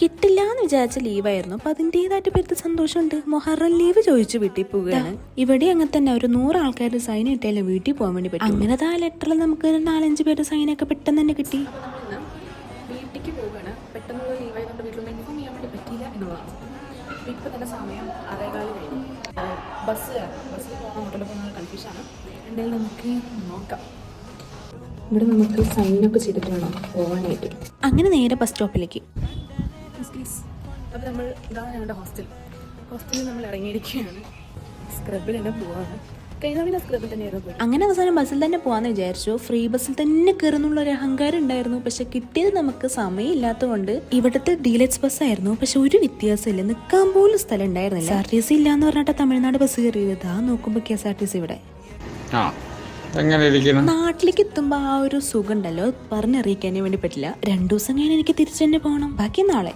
കിട്ടില്ല എന്ന് വിചാരിച്ച ലീവായിരുന്നു. അപ്പൊ അതിന്റെതായിട്ട് പെരുത്ത സന്തോഷമുണ്ട്? മൊഹറം ലീവ് ചോദിച്ചു വീട്ടിൽ പോവുകയാണ്. ഇവിടെ അങ്ങനെ തന്നെ ഒരു നൂറ് ആൾക്കാർ സൈൻ കിട്ടിയാലും വീട്ടിൽ പോകാൻ വേണ്ടി പറ്റും. അങ്ങനെ ആ ലെറ്ററിൽ നമുക്ക് നാലഞ്ച് പേര് ഒക്കെ പെട്ടെന്ന് തന്നെ കിട്ടി. വീട്ടിലേക്ക് പോവുകയാണ്. പെട്ടെന്ന് ലീവായതുകൊണ്ട് വീട്ടിലൊന്നും ഇൻഫോം ചെയ്യാൻ വേണ്ടി പറ്റിയില്ല എന്നുള്ളതാണ്. ഇപ്പോൾ തന്നെ സമയം ആറേകാൽ കഴിഞ്ഞു. ബസ് ബസ്സിൽ പോകണം അങ്ങോട്ടുള്ള പോകുന്ന കൺഫ്യൂഷനാണ് എന്തായാലും നമുക്ക് നോക്കാം. ഇവിടെ നമുക്ക് സൈനൊക്കെ ചെയ്തിട്ട് വേണം പോകാനായിട്ട് അങ്ങനെ നേരെ ബസ് സ്റ്റോപ്പിലേക്ക് അപ്പോൾ നമ്മൾ ഇതാണ് ഞങ്ങളുടെ ഹോസ്റ്റൽ ഹോസ്റ്റലിൽ നമ്മൾ ഇറങ്ങിയിരിക്കുകയാണ്. സ്ക്രബിൽ തന്നെ പോവാണ്. അങ്ങനെ അവസാനം ബസ്സിൽ തന്നെ പോകാന്ന് വിചാരിച്ചു. ഫ്രീ ബസ്സിൽ തന്നെ കയറുന്നുള്ള ഒരു അഹങ്കാരം ഉണ്ടായിരുന്നു. പക്ഷെ കിട്ടിയത് നമുക്ക് സമയമില്ലാത്തതുകൊണ്ട് ഇവിടുത്തെ ഡീലക്സ് ബസ് ആയിരുന്നു. പക്ഷെ ഒരു വ്യത്യാസമില്ല. നിൽക്കാൻ പോലും സ്ഥലം ഉണ്ടായിരുന്നില്ല. ആർ ടി സി ഇല്ലാന്ന് പറഞ്ഞിട്ട് തമിഴ്നാട് ബസ് കയറിയത്. ആ നോക്കുമ്പോൾ K S R T C ഇവിടെ. ആ എങ്ങനെ ഇരിക്കണം നാട്ടിലേക്ക് എത്തുമ്പോൾ ആ ഒരു സുഖം ഉണ്ടല്ലോ. പറഞ്ഞറിയിക്കാനേ വേണ്ടി പറ്റില്ല. രണ്ടു ദിവസം കഴിഞ്ഞ് എനിക്ക് തിരിച്ചു തന്നെ പോകണം ബാക്കി നാളെ.